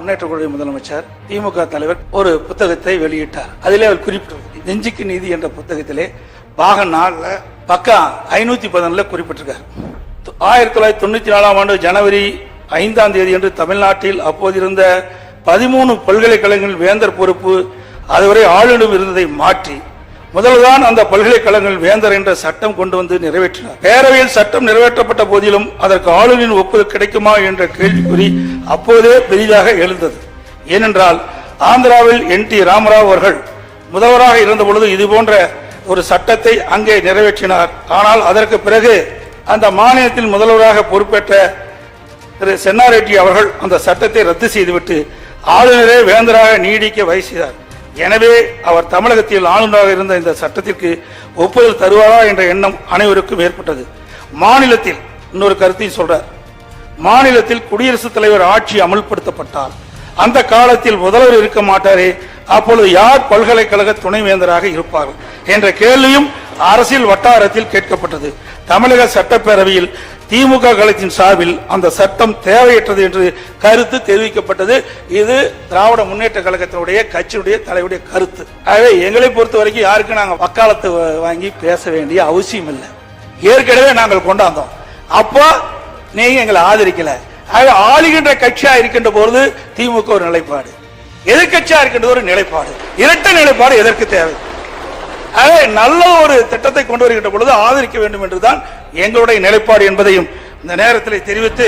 முன்னேற்ற குழு முதலமைச்சர் திமுக தலைவர் ஒரு புத்தகத்தை வெளியிட்டார். அதிலே அவர் குறிப்பிட்டிருக்கிறார் நெஞ்சுக்கு நீதி என்ற புத்தகத்திலே பாகம் நாளில் பக்கம் ஐநூத்தி பதினொன்றுல குறிப்பிட்டிருக்கார். ஆயிரத்தி தொள்ளாயிரத்தி தொண்ணூத்தி நாலாம் ஆண்டு ஜனவரி ஐந்தாம் தேதி என்று தமிழ்நாட்டில் அப்போதிருந்த பதிமூணு பல்கலைக்கழகங்களின் வேந்தர் பொறுப்பு அதுவரை ஆளுநரும் இருந்ததை மாற்றி முதல்தான் அந்த பல்கலைக்கழகங்கள் வேந்தர் என்ற சட்டம் கொண்டு வந்து நிறைவேற்றினார். பேரவையில் சட்டம் நிறைவேற்றப்பட்ட போதிலும் அதற்கு ஆளுநரின் ஒப்புதல் கிடைக்குமா என்ற கேள்விக்குறி அப்போதே பெரிதாக எழுந்தது. ஏனென்றால் ஆந்திராவில் என் டி ராமராவ் அவர்கள் முதல்வராக இருந்த பொழுது இது போன்ற ஒரு சட்டத்தை அங்கே நிறைவேற்றினார். ஆனால் அதற்கு பிறகு அந்த மாநிலத்தில் முதல்வராக பொறுப்பேற்ற திரு சென்னாரெட்டி அவர்கள் அந்த சட்டத்தை ரத்து செய்துவிட்டு ஆளுநரே வேந்தராக நீடிக்க வயசினார் எனவே அவர் தமிழகத்தில் ஆளுநராக இருந்த இந்த சட்டத்திற்கு ஒப்புதல் தருவாரா என்ற எண்ணம் அனைவருக்கும் ஏற்பட்டது. மாநிலத்தில் இன்னொரு கருத்தையும் சொல்றார். மாநிலத்தில் குடியரசுத் தலைவர் ஆட்சி அமல்படுத்தப்பட்டார் அந்த காலத்தில் முதல்வர் இருக்க மாட்டாரே அப்பொழுது யார் பல்கலைக்கழக துணைவேந்தராக இருப்பார்கள் என்ற கேள்வியும் அரசியல் வட்டாரத்தில் கேட்கப்பட்டது. தமிழக சட்டப்பேரவையில் திமுக கழகத்தின் சார்பில் அந்த சட்டம் தேவையற்றது என்று கருத்து தெரிவிக்கப்பட்டது. இது திராவிட முன்னேற்ற கழகத்தினுடைய கட்சியுடைய தலைவருடைய கருத்து. ஆகவே எங்களை பொறுத்த வரைக்கும் யாருக்கும் நாங்கள் வக்காலத்து வாங்கி பேச வேண்டிய அவசியம் இல்லை. ஏற்கனவே நாங்கள் கொண்டாந்தோம். அப்போ நீங்க எங்களை ஆதரிக்கல. ஆகவே ஆளுகின்ற கட்சியா இருக்கின்ற பொழுது திமுக ஒரு நிலைப்பாடு. எதிர்கட்சியா இருக்கின்ற ஒரு நிலைப்பாடு. இரட்டை நிலைப்பாடு எதற்கு தேவை? நல்ல ஒரு திட்டத்தை கொண்டு வருகின்ற பொழுது ஆதரிக்க வேண்டும் என்றுதான் எங்களுடைய நிலைப்பாடு என்பதையும் இந்த நேரத்தில் தெரிவித்து